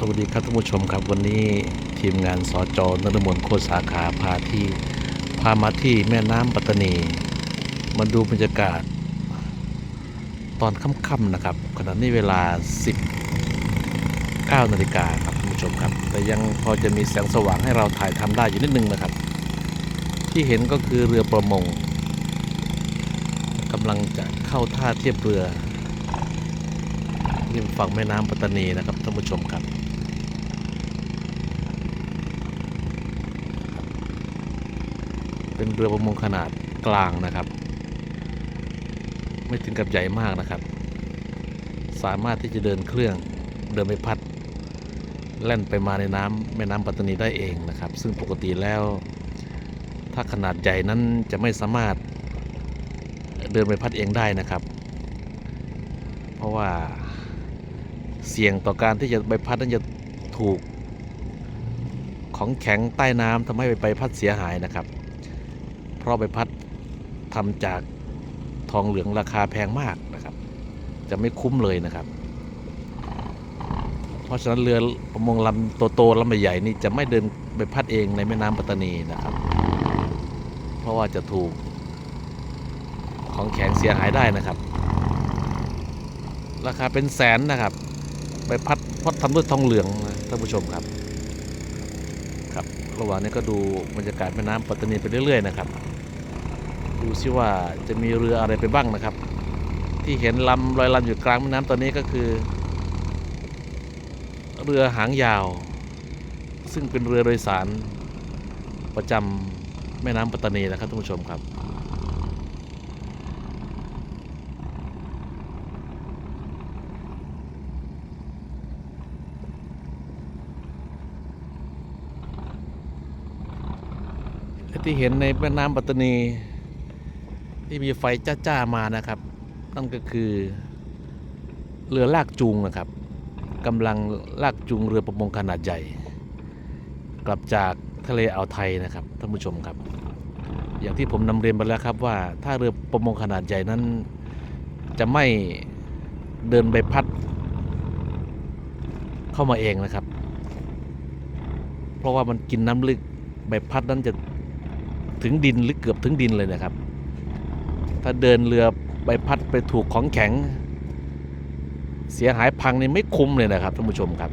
สวัสดีครับท่านผู้ชมครับวันนี้ทีมงานสจนรมนโคสาขาพาที่พามาที่แม่น้ำปัตตานีมาดูบรรยากาศ ตอนค่ำๆนะครับขณะนี้เวลา 19นาฬิกาครับท่านผู้ชมครับ แต่ยังพอจะมีแสงสว่างให้เราถ่ายทำได้อยู่นิดนึงนะครับ ที่เห็นก็คือเรือประมงกำลังจะเข้าท่าเทียบเรือริมฝั่งแม่น้ำปัตตานีนะครับท่านผู้ชมครับ เป็นเรือประมงขนาดกลางนะครับ ไม่ถึงกับใหญ่มากนะครับ สามารถที่จะเดินเครื่องเดินไปพัด แล่นไปมาในน้ำแม่น้ำปัตตานีได้เองนะครับ ซึ่งปกติแล้ว ถ้าขนาดใหญ่นั้นจะไม่สามารถเดินไปพัดเองได้นะครับ เพราะว่าเสี่ยงต่อการที่จะใบพัดนั้นจะถูกของแข็งใต้น้ำทำให้ใบพัดเสียหายนะครับ ราะใบพัดทำจากทองเหลืองราคาแพงมากนะครับ จะไม่คุ้มเลยนะครับ เพราะฉะนั้นเรือประมงลำโตๆลำใหญ่ๆนี่จะไม่เดินใบพัดเองในแม่น้ำปัตตานีนะครับ เพราะว่าจะถูกของแข็งเสียหายได้นะครับ ราคาเป็นแสนนะครับใบพัดพดทำด้วยทองเหลืองนะท่านผู้ชมครับ ครับ ระหว่างนี้ก็ดูบรรยากาศแม่น้ำปัตตานีไปเรื่อยๆนะครับ ดูซิว่าจะมีเรืออะไรไปบ้างนะครับ ที่เห็นลำลอยลำอยู่กลางแม่น้ำตอนนี้ก็คือ เรือหางยาว ซึ่งเป็นเรือโดยสารประจำแม่น้ำปัตตานีนะครับท่านผู้ชมครับที่เห็นในแม่น้ำปัตตานี ที่มีไฟจ้าๆมานะครับ นั่นก็คือเรือลากจูงนะครับกำลังลากจูงเรือประมงขนาดใหญ่ กลับจากทะเลอ่าวไทยนะครับท่านผู้ชมครับ อย่างที่ผมนำเรียนไปแล้วครับว่าถ้าเรือประมงขนาดใหญ่นั้น จะไม่เดินใบพัด เข้ามาเองนะครับ เพราะว่ามันกินน้ำลึกใบพัดนั้นจะถึงดินหรือเกือบถึงดินเลยนะครับ ถ้าเดินเรือใบพัดไปถูกของแข็ง เสียหายพังนี่ไม่คุ้มเลยนะครับท่านผู้ชมครับ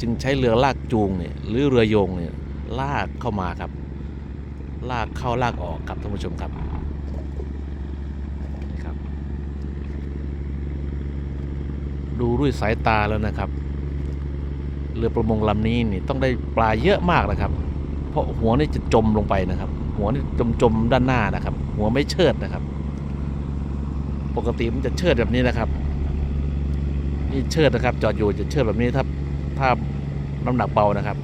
จึงใช้เรือลากจูงเนี่ยหรือเรือโยงเนี่ยลากเข้ามาครับ ลากเข้าลากออกครับท่านผู้ชมครับนี่ครับ ดูด้วยสายตาแล้วนะครับ เรือประมงลำนี้นี่ต้องได้ปลาเยอะมากนะครับ เพราะหัวนี่จะจมลงไปนะครับ หัวนี่จมๆด้านหน้านะครับ หัวไม่เชิดนะครับ ปกติมันจะเชิดแบบนี้นะครับนี่เชิดนะครับ จอดอยู่จะเชิดแบบนี้ถ้าถ้าน้ำหนักเบานะครับ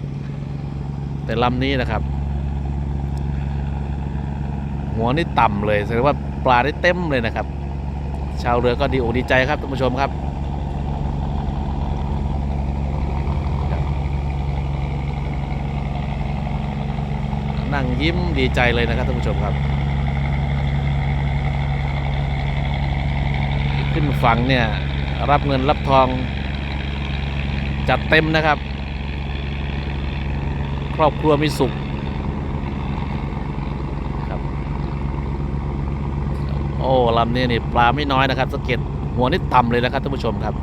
แต่ลำนี้นะครับ หัวนี่ต่ำเลยแสดงว่าปลาได้เต็มเลยนะครับ ชาวเรือก็ดีอกดีใจครับท่านผู้ชมครับ นั่งยิ้มดีใจเลยนะครับท่านผู้ชมครับ ขึ้นฝั่งเนี่ยรับเงินรับทอง จัดเต็มนะครับ ครอบครัวมีสุขครับ โอ้ลำนี้นี่ปลาไม่น้อยนะครับสะเก็ดหัวนี่ต่ำเลยนะครับท่านผู้ชมครับ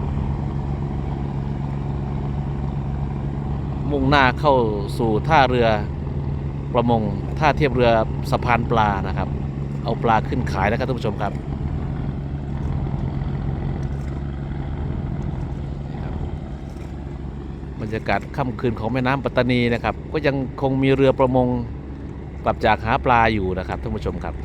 มุ่งหน้าเข้าสู่ท่าเรือ ประมงท่าเทียบเรือสะพานปลานะครับ เอาปลาขึ้นขายนะครับท่านผู้ชมครับบรรยากาศค่ำคืนของแม่น้ำปัตตานีนะครับ ก็ยังคงมีเรือประมงกลับจากหาปลาอยู่นะครับท่านผู้ชมครับ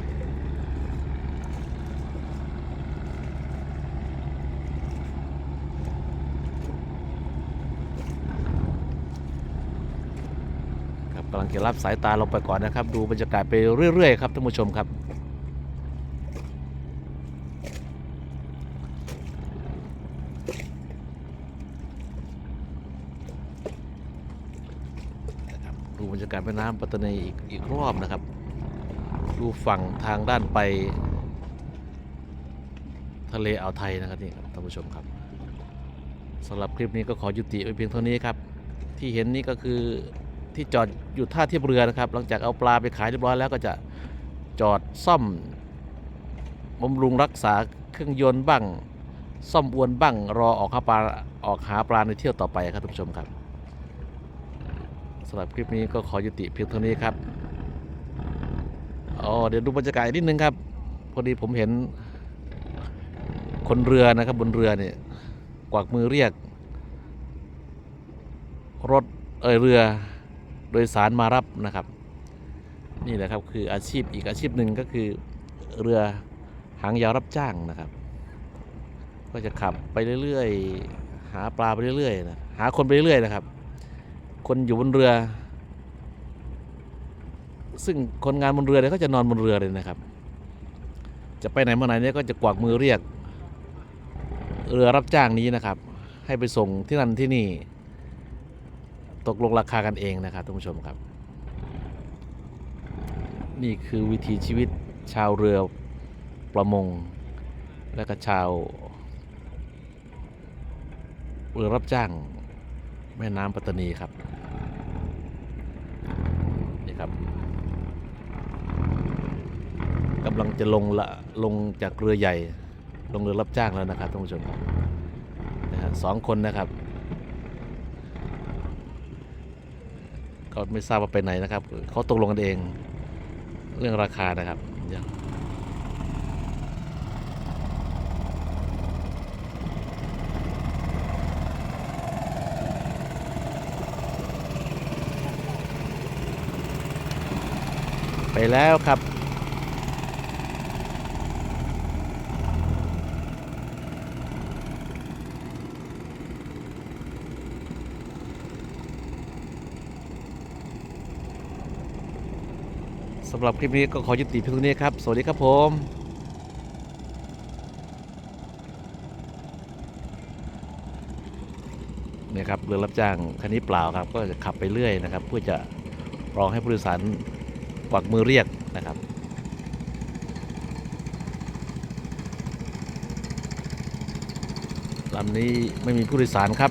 ครับกำลังจะรับสายตาลงไปก่อนนะครับ ดูบรรยากาศไปเรื่อยๆครับท่านผู้ชมครับนะครับดูบรรยากาศแม่น้ำปัตตานีอีกอีกรอบนะครับ ดูฝั่งทางด้านไป ทะเลอ่าวไทยนะครับนี่ครับท่านผู้ชมครับสำหรับคลิปนี้ก็ขอยุติไว้เพียงเท่านี้ครับ ที่เห็นนี่ก็คือ ที่จอดอยู่ท่าเทียบเรือนะครับ หลังจากเอาปลาไปขายเรียบร้อยแล้วก็จะจอดซ่อมบำรุงรักษาเครื่องยนต์บ้าง ซ่อมอวนบ้าง รอออกหาปลาออกหาปลาในเที่ยวต่อไปครับทุกผู้ชมครับสำหรับคลิปนี้ก็ขอยุติเพียงเท่านี้ครับอ๋อเดี๋ยวดูบรรยากาศนิดนึงครับ พอดีผมเห็น คนเรือนะครับบนเรือเนี่ยกวักมือเรียก รถเอยเรือ โดยสารมารับนะครับ นี่แหละครับคืออาชีพอีกอาชีพหนึ่งก็คือเรือหางยาวรับจ้างนะครับ ก็จะขับไปเรื่อยๆ หาปลาไปเรื่อยๆนะหาคนไปเรื่อยๆนะครับ คนอยู่บนเรือ ซึ่งคนงานบนเรือเนี่ยก็จะนอนบนเรือเลยนะครับ จะไปไหนมาไหนเนี่ยก็จะกวักมือเรียก เรือรับจ้างนี้นะครับ ให้ไปส่งที่นั่นที่นี่ ตกลงราคากันเองนะครับท่านผู้ชมครับ นี่คือวิถีชีวิตชาวเรือประมง และก็ชาวเรือรับจ้างแม่น้ำปัตตานีครับนี่ครับกำลังจะลงละลงจากเรือใหญ่ ลงเรือรับจ้างแล้วนะครับท่านผู้ชมนะฮะสองคนนะครับ ก็ไม่ทราบว่าไปไหนนะครับเขาตกลงกันเองเรื่องราคานะครับไปแล้วครับ สำหรับคลิปนี้ก็ขอยุติเพียงเท่านี้ครับ สวัสดีครับผมเนี่ยครับเรือรับจ้างคันนี้เปล่าครับ ก็จะขับไปเรื่อยนะครับ เพื่อจะรองให้ผู้โดยสารกวักมือเรียกนะครับลำนี้ไม่มีผู้โดยสารครับ